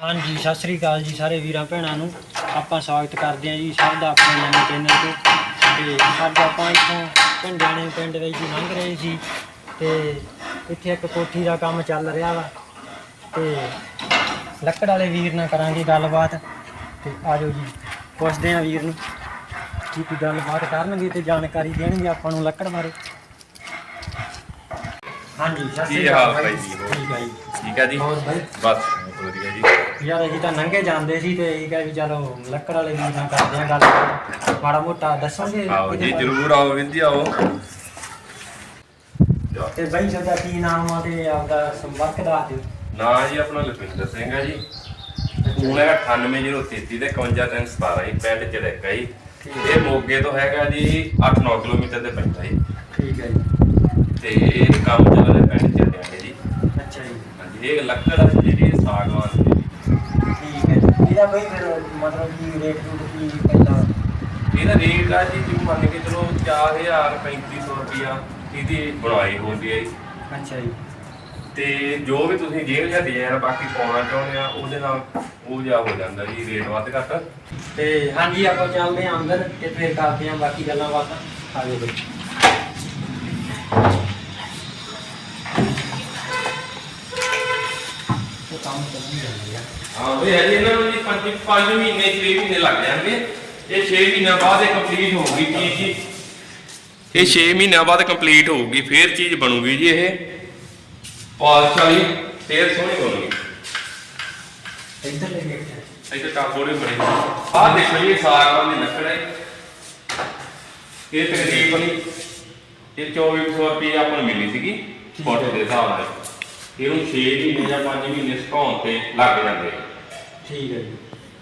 ਹਾਂਜੀ ਸਤਿ ਸ੍ਰੀ ਅਕਾਲ ਜੀ ਸਾਰੇ ਵੀਰਾਂ ਭੈਣਾਂ ਨੂੰ। ਆਪਾਂ ਸਵਾਗਤ ਕਰਦੇ ਹਾਂ ਜੀ ਸਭ ਦਾ ਆਪਣੇ ਨਵੇਂ ਚੈਨਲ ਤੇ। ਤੇ ਅੱਜ ਆਪਾਂ ਇੱਥੋਂ ਝੰਡਿਆਣੇ ਪਿੰਡ ਵਿੱਚ ਦੀ ਲੰਘ ਰਹੇ ਸੀ ਤੇ ਇੱਥੇ ਇੱਕ ਕੋਠੀ ਦਾ ਕੰਮ ਚੱਲ ਰਿਹਾ ਵਾ। ਤੇ ਲੱਕੜ ਵਾਲੇ ਵੀਰ ਨਾਲ ਕਰਾਂਗੇ ਗੱਲਬਾਤ। ਤੇ ਆਜੋ ਜੀ ਪੁੱਛਦੇ ਹਾਂ ਵੀਰ ਨੂੰ ਕੀ ਕੀ ਗੱਲਬਾਤ ਕਰਨਗੇ ਤੇ ਜਾਣਕਾਰੀ ਦੇਣਗੇ ਆਪਾਂ ਨੂੰ ਲੱਕੜ ਬਾਰੇ। ਹਾਂਜੀ ਸਤਿ ਸ੍ਰੀ ਅਕਾਲ ਭਾਈ? ਜੀ? ਠੀਕ ਹੈ ਜੀ। ਠੀਕ ਹੈ ਜੀ? ਬਸ ਵਧੀਆ ਜੀ। ਯਾਰ ਅਸੀਂ ਤਾਂ ਨੰਗੇ ਜਾਂਦੇ ਸੀ ਤੇ ਇਹ ਕਹੇ ਵੀ ਚਲੋ ਲੱਕੜ ਵਾਲੇ ਵੀਰ ਨਾਲ ਕਰਦੇ ਆ ਗੱਲ। ਮਾੜਾ ਮੋਟਾ ਦੱਸੋਗੇ ਆਓ ਜੀ? ਜਰੂਰ ਆਓ ਜੀ ਆਓ। ਤੇ ਬਾਈ ਤੁਹਾਡਾ ਕੀ ਨਾਮ ਆ ਤੇ ਆਪਦਾ ਸੰਪਰਕ ਦੱਸ ਦਿਓ। ਨਾਂ ਜੀ ਆਪਣਾ ਲਖਵਿੰਦਰ ਸਿੰਘ ਹੈ ਜੀ। ਫੋਨ ਹੈਗਾ 98033 ਤੇ 51317 ਜੀ ਪਿੰਡ ਚੜੈਕਾ ਜੀ। ਇਹ ਮੋਗੇ ਤੋਂ ਹੈਗਾ ਜੀ 8-9 ਕਿਲੋਮੀਟਰ ਦੇ ਪੈਂਦਾ ਜੀ। ਠੀਕ ਹੈ ਜੀ। ਤੇ ਇਹ ਕੰਮ ਚੱਲ ਰਿਹਾ ਪਿੰਡ ਜੀ। ਅੱਛਾ ਜੀ। ਇਹ ਲੱਕੜ ਹੈ ਜਿਹੜੀ ਸਾਗਵਾਨ ਹੈ। ਇਹਦਾ ਬਾਈ ਫਿਰ ਮਤਲਬ ਕੀ ਰੇਟ ਰੂਟ ਕੀ ਪੈਂਦਾ ਇਹਦਾ ਰੇਟ ਆ ਜੀ ਜਿਵੇਂ ਮੰਨ ਕੇ ਚਲੋ 4000 3500 ਰੁਪਿਆ ਇਹਦੀ ਬਣਾਈ ਹੁੰਦੀ ਹੈ ਜੀ। ਅੱਛਾ ਜੀ। ਤੇ ਜੋ ਵੀ ਤੁਸੀਂ ਜੇਬ ਜਾਂ ਡਿਜ਼ਾਈਨ ਬਾਕੀ ਪਾਉਣਾ ਚਾਹੁੰਦੇ ਆ ਉਹਦੇ ਨਾਲ ਉਹ ਜਿਹਾ ਹੋ ਜਾਂਦਾ ਜੀ ਰੇਟ ਵੱਧ ਘੱਟ। ਤੇ ਹਾਂਜੀ ਆਪਾਂ ਚੱਲਦੇ ਆਂ ਅੰਦਰ ਤੇ ਫਿਰ ਕਰਦੇ ਆਂ ਬਾਕੀ ਗੱਲਾਂ ਬਾਤਾਂ। ਆਜੋ ਬਾਈ। ਹਾਂ ਵੀ ਹਜੇ ਇਹਨਾਂ ਨੂੰ ਜੀ 5 5 ਮਹੀਨੇ 6 ਮਹੀਨੇ ਲੱਗ ਜਾਣਗੇ। ਇਹ 6 ਮਹੀਨਿਆਂ ਬਾਅਦ ਇਹ ਕੰਪਲੀਟ ਹੋਊਗੀ ਚੀਜ਼ ਜੀ। ਇਹ 6 ਮਹੀਨਿਆਂ ਬਾਅਦ ਕੰਪਲੀਟ ਹੋਊਗੀ ਫੇਰ ਚੀਜ਼ ਬਣੂਗੀ ਜੀ ਇਹ। ਪਾਲਿਸ਼ ਵਾਲੀ ਫੇਰ ਸੋਹਣੀ ਬਣੂਗੀ। ਇੱਧਰ ਲੈ ਕੇ। ਇੱਥੇ ਕਾਪੋੜੇ ਬਣੇ ਆਹ ਦੇਖੋ ਜੀ ਇਹ ਸਾਗਵਾਨ ਦੀ ਲੱਕੜ ਹੈ। ਇਹ ਤਕਰੀਬਨ ਇਹ 2400 ਰੁਪਏ ਆਪਾਂ ਨੂੰ ਮਿਲੀ ਸੀਗੀ ਫੁੱਟ ਦੇ ਹਿਸਾਬ ਨਾਲ। ਇਹਨੂੰ 6 ਮਹੀਨੇ ਜਾਂ 5 ਮਹੀਨੇ ਸੁਕਾਉਣ ਤੇ ਲੱਗ ਜਾਂਦੇ ਆ। ਠੀਕ ਹੈ ਜੀ।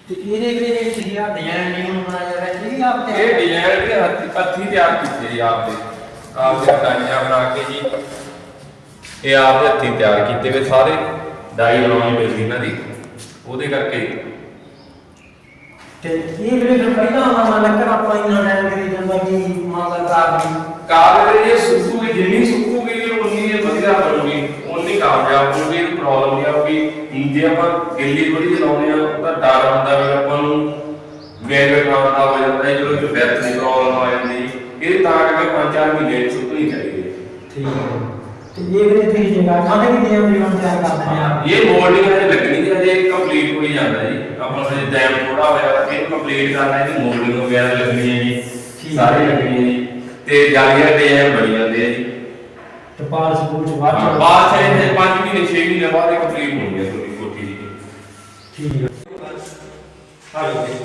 ਤੇ ਇਹਦੇ ਜਿਹੜੇ ਜਿਹੜੇ ਤੁਸੀਂ ਆ ਡਿਜ਼ਾਈਨ ਨਹੀਂ ਬਣਾਇਆ ਹੋਇਆ ਇਹ ਵੀ ਆਪ ਤੇ ਇਹ ਡਿਜ਼ਾਈਨ ਦੇ ਹੱਥੀ ਹੱਥੀ ਤਿਆਰ ਕੀਤੇ ਜੀ ਆਪ ਦੇ। ਆਪ ਦੇ ਡਾਈਆਂ ਬਣਾ ਕੇ ਜੀ। ਇਹ ਆਪ ਦੇ ਹੱਥੀ ਤਿਆਰ ਕੀਤੇ ਵੇ ਸਾਰੇ ਡਾਈ ਬਣਾਉਣੀ ਸੀ ਇਹਨਾਂ ਦੀ। ਉਹਦੇ ਕਰਕੇ। ਤੇ ਇਹ ਜਿਹੜੇ ਫਿਰ ਪਹਿਲਾਂ ਆਉਣਾ ਲੱਕੜ ਆਪਾਂ ਇਹਨਾਂ ਟਾਈਮ ਕਰੀ ਜਾਂਦਾ ਕਿ ਮਾਜ਼ਾ ਕਾਰ ਦੀ ਕਾਗਜ਼ ਇਹ ਸੁੱਕੂਗੀ ਜਿੰਨੀ ਸੁੱਕੂਗੀ ਉਨੀ ਇਹ ਵਧੀਆ ਬਣੂਗੀ ਉਨੀ ਕਾਮਯਾਬ ਹੋਊਗੀ ਇਹ ਪ੍ਰੋਬਲਮ ਨਹੀਂ ਆਊਗੀ ਜੇ ਆਪਾਂ ਗਿੱਲੀ ਥੋੜੀ ਚਲਾਉਂਦੇ ਆ ਉਹਦਾ ਡਰ ਹੁੰਦਾ ਵੀ ਆਪਾਂ ਨੂੰ ਵੇਗ ਖਾਣ ਦਾ ਹੋ ਜਾਂਦਾ ਹੈ ਜਦੋਂ ਕਿ ਬੈਥ ਦੀ ਪ੍ਰੋਬਲਮ ਆ ਜਾਂਦੀ ਹੈ। ਇਹ ਤਾਂ ਕਰਕੇ ਪੰਜ ਚਾਰ ਮਹੀਨੇ ਸੁੱਕਣੀ ਚਾਹੀਦੀ ਹੈ ਠੀਕ ਹੈ। ਤੇ ਇਹ ਜਿਹੜੇ ਤੁਸੀਂ ਜਗ੍ਹਾ ਖਾਣੇ ਵੀ ਦੀਆਂ ਵੀ ਤਿਆਰ ਕਰ ਦਿੰਦੇ ਆ ਇਹ ਮੋਲਡਿੰਗ ਹਜੇ ਲੱਗਣੀ ਨਹੀਂ ਹਜੇ ਕੰਪਲੀਟ ਹੋਈ ਜਾਂਦਾ ਜੀ। ਆਪਾਂ ਹਜੇ ਟਾਈਮ ਥੋੜਾ ਹੋਇਆ ਇਹਨੂੰ ਕੰਪਲੀਟ ਕਰਨਾ ਹੈ ਮੋਲਡਿੰਗ ਵਗੈਰਾ ਲੱਗਣੀ ਹੈ ਜੀ। ਸਾਰੇ ਲੱਗਣੀ ਹੈ ਜੀ। ਤੇ ਜਾਲੀਆਂ ਡਿਜ਼ਾਈਨ ਬਣੀ ਜਾਂਦੇ ਆ ਜੀ। ਤੇ ਪਾਲ ਸਕੂਲ ਚ ਬਾਅਦ ਚ ਬਾਅਦ ਚ ਇਹ 5 ਮਹੀਨੇ 6 ਮਹੀਨੇ ਬਾਅਦ ਇਹ ਕੰਪਲੀਟ ਹੋਣੀ ਹੈ ਤੁਹਾਡੀ ਕੋਠੀ ਦੀ। ਠੀਕ ਹੈ ਹਾਂ ਜੀ।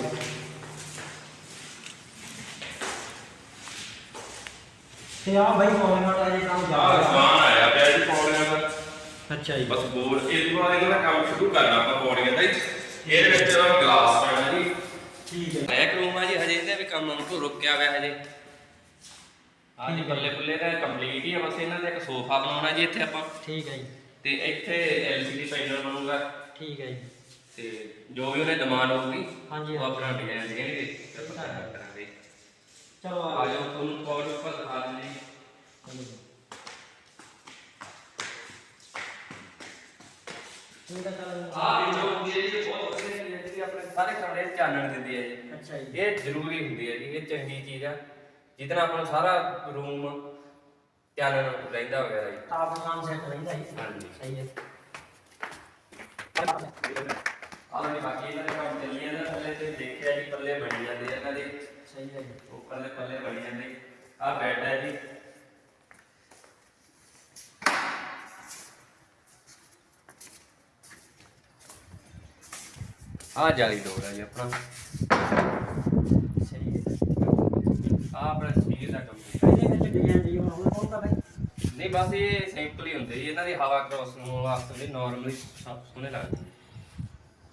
ਤੇ ਆ ਬਾਈ ਪਾਉਣ ਵਾਲਾ ਇਹ ਕੰਮ ਆਹ ਜਾ ਸਮਾਨ ਆਇਆ ਪਿਆ ਜੀ ਪੌੜੀਆਂ ਦਾ। ਅੱਛਾ ਜੀ। ਬਸ ਬੋਰਡ ਇਹਦੇ ਬਾਅਦ ਇਹਨਾਂ ਦਾ ਕੰਮ ਸ਼ੁਰੂ ਕਰਨਾ ਆਪਾਂ ਪੌੜੀਆਂ ਦਾ ਜੀ। ਇਹਦੇ ਵਿੱਚ ਗਲਾਸ ਪੈਣਾ ਜੀ। ਠੀਕ ਹੈ ਇੱਕ ਰੂਮ ਆ ਜੀ ਹਜੇ ਇਹਦੇ ਵੀ ਕੰਮ ਨੂੰ ਰੁਕਿਆ ਹੋਇਆ ਹਜੇ। ਆ ਜੀ ਬੱਲੇ ਬੱਲੇ ਦਾ ਕੰਪਲੀਟ ਹੀ ਆ ਬਸ ਇਹਨਾਂ ਦਾ ਇੱਕ ਸੋਫਾ ਬਣਾਉਣਾ ਜੀ ਇੱਥੇ ਆਪਾਂ। ਠੀਕ ਹੈ ਜੀ। ਤੇ ਇੱਥੇ LCD ਪੈਨਲ ਬਣੂਗਾ। ਠੀਕ ਹੈ ਜੀ। ਤੇ ਜੋ ਵੀ ਉਹਨੇ ਡਿਮਾਂਡ ਹੋਊਗੀ ਹਾਂਜੀ, ਉਹ ਆਪਣਾ ਡਿਜ਼ਾਈਨ ਦੇਣਗੇ ਤੇ ਆਪਾਂ ਕਰ ਕਰਾਂਗੇ। ਚਲੋ ਆ ਜਾਓ। ਤੁਹਾਨੂੰ ਪੌੜ ਉੱਪਰ ਦਿਖਾ ਦਿੰਦੇ ਜੀ ਇਹ ਤਾਂ ਚੱਲ ਆ ਵੀ ਜੋ ਹੁੰਦੀ ਹੈ ਜੀ ਬਹੁਤ ਵਧੀਆ ਚੀਜ਼ ਹੈ ਜਿਹੜੀ ਆਪਣੇ ਸਾਰੇ ਕਮਰੇ 'ਚ ਚਾਨਣ ਦਿੰਦੀ ਹੈ ਜੀ। ਅੱਛਾ ਜੀ। ਇਹ ਜ਼ਰੂਰੀ ਹੁੰਦੀ ਹੈ ਜੀ ਇਹ ਚੰਗੀ ਚੀਜ਼ ਆ। ਜਿਹਦੇ ਨਾਲ ਆਪਣਾ ਸਾਰਾ ਰੂਮ ਚਾਨਣ ਰਹਿੰਦਾ ਵਗੈਰਾ ਜੀ ਆਪ ਨਾਮ ਸੈੱਟ ਰਹਿੰਦਾ ਜੀ ਹਾਂਜੀ। ਸਹੀ ਹੈ। ਆਹ ਜੀ ਬਾਕੀ ਇਹਨਾਂ ਦੇ ਕੰਮ ਚੱਲੀ ਜਾਂਦਾ ਥੱਲੇ ਤੇ ਦੇਖਿਆ ਜੀ ਪੱਲੇ ਬਣੀ ਜਾਂਦੇ ਆ ਇਹਨਾਂ ਦੇ। ਸਹੀ ਹੈ ਜੀ। ਉੱਪਰਲੇ ਪੱਲੇ ਬਣੀ ਜਾਂਦੇ। ਆਹ ਬੈੱਡ ਹੈ ਜੀ। ਆਹ ਜਾਲੀ ਡੋਰ ਹੈ ਜੀ ਆਪਣਾ ਸਹੀ ਹੈ ਆਹ ਆਪਣਾ ਸਟੀਲ ਦਾ ਕੰਮ ਇਹਦੇ ਵਿੱਚ ਡਿਜ਼ਾਈਨ ਦੀ ਹੋਰ ਕੌਣ ਦਾ ਬਾਈ ਨਹੀਂ ਬਸ ਇਹ ਸਿੰਪਲ ਹੀ ਹੁੰਦੇ ਜੀ। ਇਹਨਾਂ ਦੀ ਹਵਾ ਕ੍ਰੋਸ ਹੋਣ ਵਾਸਤੇ ਨਾਰਮਲੀ ਸੋਹਣੇ ਲੱਗਦੇ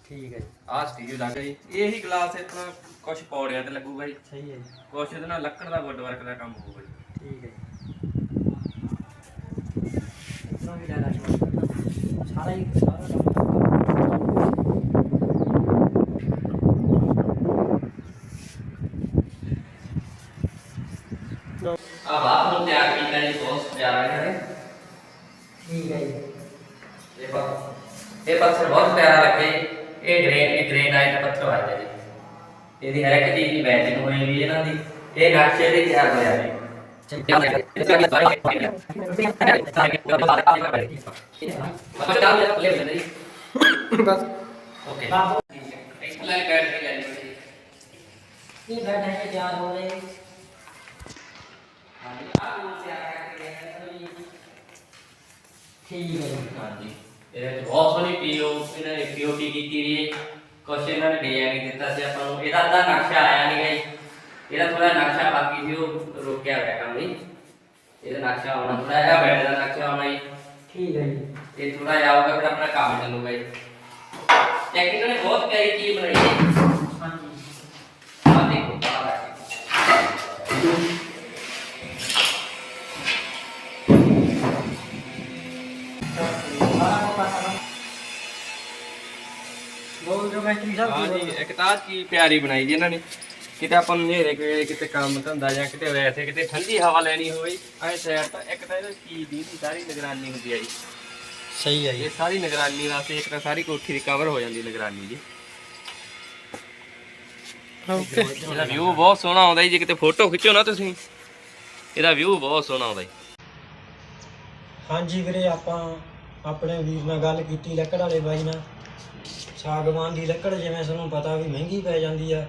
ਠੀਕ ਹੈ ਜੀ। ਆਹ ਸਟੀਲ ਦਾ ਜੀ। ਇਹੀ ਗਲਾਸ ਇਤਨਾ ਕੁਝ ਪੌੜਿਆਂ ਤੇ ਲੱਗੂਗਾ ਜੀ। ਸਹੀ ਹੈ ਜੀ। ਕੁਛ ਇਹਦੇ ਨਾਲ ਲੱਕੜ ਦਾ ਵੁੱਡ ਵਰਕ ਦਾ ਕੰਮ ਹੋਊਗਾ ਜੀ। ਠੀਕ ਹੈ ਜੀ। ਸਾਰਾ ਹੀ ਸਾਰਾ ਕੰਮ ਆ ਬਾਥਰੂਮ ਤਿਆਰ ਕੀਤਾ ਜੀ ਬਹੁਤ ਪਿਆਰਾ ਹੈ। ਠੀਕ ਹੈ ਜੀ। ਇਹ ਬਾ ਇਹ ਪੱਥਰ ਬਹੁਤ ਪਿਆਰਾ ਲੱਗੇ। ਇਹ ਗ੍ਰੇਨ ਗ੍ਰੇਨਾਈਟ ਪੱਥਰ ਆਇਆ ਜੀ। ਇਹਦੀ ਹਰ ਇੱਕ ਚੀਜ਼ ਦੀ ਮੈਚਿੰਗ ਹੋਈ ਵੀ ਇਹਨਾਂ ਦੀ। ਇਹ ਨਕਸ਼ੇ ਦੇ ਤਿਆਰ ਹੋਇਆ ਜੀ। ਬਸ ਓਕੇ। ਬਾਬੂ ਇੱਕ ਲਾਈਨ ਬੈਠ ਕੇ ਜਾਣੀ ਇਹ ਬੈਠ ਹੈ ਤਿਆਰ ਹੋ ਰਹੇ। ਠੀਕ ਹੈ। ਹਾਂਜੀ ਇਹਦੇ ਵਿੱਚ ਬਹੁਤ ਸੋਹਣੀ ਪੀਓ ਇਹਨਾਂ ਨੇ ਪੀਓਪੀ ਕੀਤੀ ਵੀ ਹੈ। ਕੁਛ ਇਹਨਾਂ ਨੇ ਡਿਜ਼ਾਈਨ ਦਿੱਤਾ ਸੀ ਆਪਾਂ ਨੂੰ। ਇਹਦਾ ਅੱਧਾ ਨਕਸ਼ਾ ਆਇਆ ਨਹੀਂ ਗਈ ਇਹਦਾ ਥੋੜਾ ਨਕਸ਼ਾ ਬਾਕੀ ਸੀ ਉਹ ਰੁਕਿਆ ਹੋਇਆ ਕੰਮ ਜੀ। ਇਹਦਾ ਨਕਸ਼ਾ ਆਉਣਾ ਥੋੜਾ ਜਿਹਾ ਬੈਡ ਦਾ ਨਕਸ਼ਾ ਆਉਣਾ ਜੀ। ਠੀਕ ਹੈ ਜੀ। ਇਹ ਥੋੜਾ ਜਿਹਾ ਆਊਗਾ ਫਿਰ ਆਪਣਾ ਕੰਮ ਚੱਲੂਗਾ ਜੀ। ਟੈਕਨੀਕਲ ਨੇ ਬਹੁਤ ਪਿਆਰੀ ਚੀਜ਼ ਬਣਾਈ ਹੈ। ਬੋਲ ਜੋ ਮੈਸਤਰੀ ਸਾਹਿਬ ਹਾਂ ਕੀ ਜੀ ਬੋਲ ਇੱਕ ਤਾਂ ਆਹ ਚੀਜ਼ ਪਿਆਰੀ ਬਣਾਈ ਜੀ ਇਹਨਾਂ ਨੇ। ਕਿਤੇ ਆਪਾਂ ਨੂੰ ਨੇਰੇ ਵੇਲੇ ਕਿਤੇ ਕੰਮ ਧੰਦਾ ਜਾਂ ਕਿਤੇ ਵੈਸੇ ਕਿਤੇ ਠੰਡੀ ਹਵਾ ਲੈਣੀ ਹੋਵੇ ਐ ਸਾਈਡ ਤਾਂ ਇੱਕ ਤਾਂ ਇਹਦੀ ਚੀਜ਼ ਦੀ ਸਾਰੀ ਨਿਗਰਾਨੀ ਹੁੰਦੀ ਆ ਜੀ। ਸਹੀ ਹੈ ਇਹ ਸਾਰੀ ਨਿਗਰਾਨੀ ਵਾਸਤੇ ਇੱਕ ਤਾਂ ਸਾਰੀ ਕੋਠੀ ਦੀ ਕਵਰ ਹੋ ਜਾਂਦੀ ਨਿਗਰਾਨੀ ਜੀ। ਓਕੇ ਇਹਦਾ ਵਿਊ ਬਹੁਤ ਸੋਹਣਾ ਆਉਂਦਾ ਜੀ ਜੇ ਕਿਤੇ ਫੋਟੋ ਖਿੱਚੋ ਨਾ ਤੁਸੀਂ। ਇਹਦਾ ਵਿਊ ਬਹੁਤ ਸੋਹਣਾ ਆਉਂਦਾ ਜੀ। ਹਾਂਜੀ ਵੀਰੇ ਆਪਾਂ ਆਪਣੇ ਵੀਰ ਨਾਲ ਗੱਲ ਕੀਤੀ ਲੱਕੜ ਵਾਲੇ ਬਾਈ ਨਾਲ। ਸਾਗਵਾਨ ਦੀ ਲੱਕੜ ਜਿਵੇਂ ਤੁਹਾਨੂੰ ਪਤਾ ਵੀ ਮਹਿੰਗੀ ਪੈ ਜਾਂਦੀ ਆ,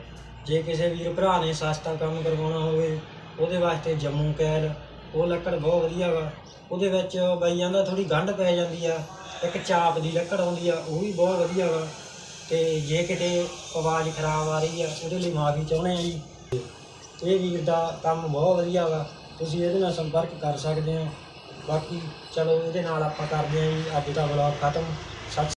ਜੇ ਕਿਸੇ ਵੀਰ ਭਰਾ ਨੇ ਸਸਤਾ ਕੰਮ ਕਰਵਾਉਣਾ ਹੋਵੇ, ਉਹਦੇ ਵਾਸਤੇ ਜੰਮੂ ਕੈਲ, ਉਹ ਲੱਕੜ ਬਹੁਤ ਵਧੀਆ ਵਾ। ਉਹਦੇ ਵਿੱਚ ਬਾਈ ਕਹਿੰਦਾ ਥੋੜੀ ਗੰਢ ਪੈ ਜਾਂਦੀ ਆ, ਇੱਕ ਚਾਪ ਦੀ ਲੱਕੜ ਆਉਂਦੀ ਆ, ਉਹ ਵੀ ਬਹੁਤ ਵਧੀਆ ਵਾ। ਤੇ ਜੇ ਕਿਤੇ ਆਵਾਜ਼ ਖਰਾਬ ਆ ਰਹੀ ਆ, ਉਹਦੇ ਲਈ ਮਾਫੀ ਚਾਹੁੰਦੇ ਆ ਜੀ। ਇਹ ਵੀਰ ਦਾ ਕੰਮ ਬਹੁਤ ਵਧੀਆ ਵਾ, ਤੁਸੀਂ ਇਹਦੇ ਨਾਲ ਸੰਪਰਕ ਕਰ ਸਕਦੇ ਹੋ। ਬਾਕੀ ਚਲੋ, ਇਹਦੇ ਨਾਲ ਆਪਾਂ ਕਰਦੇ ਹਾਂ ਜੀ, ਅੱਜ ਦਾ ਵਲੌਗ ਖਤਮ। ਸਤਿ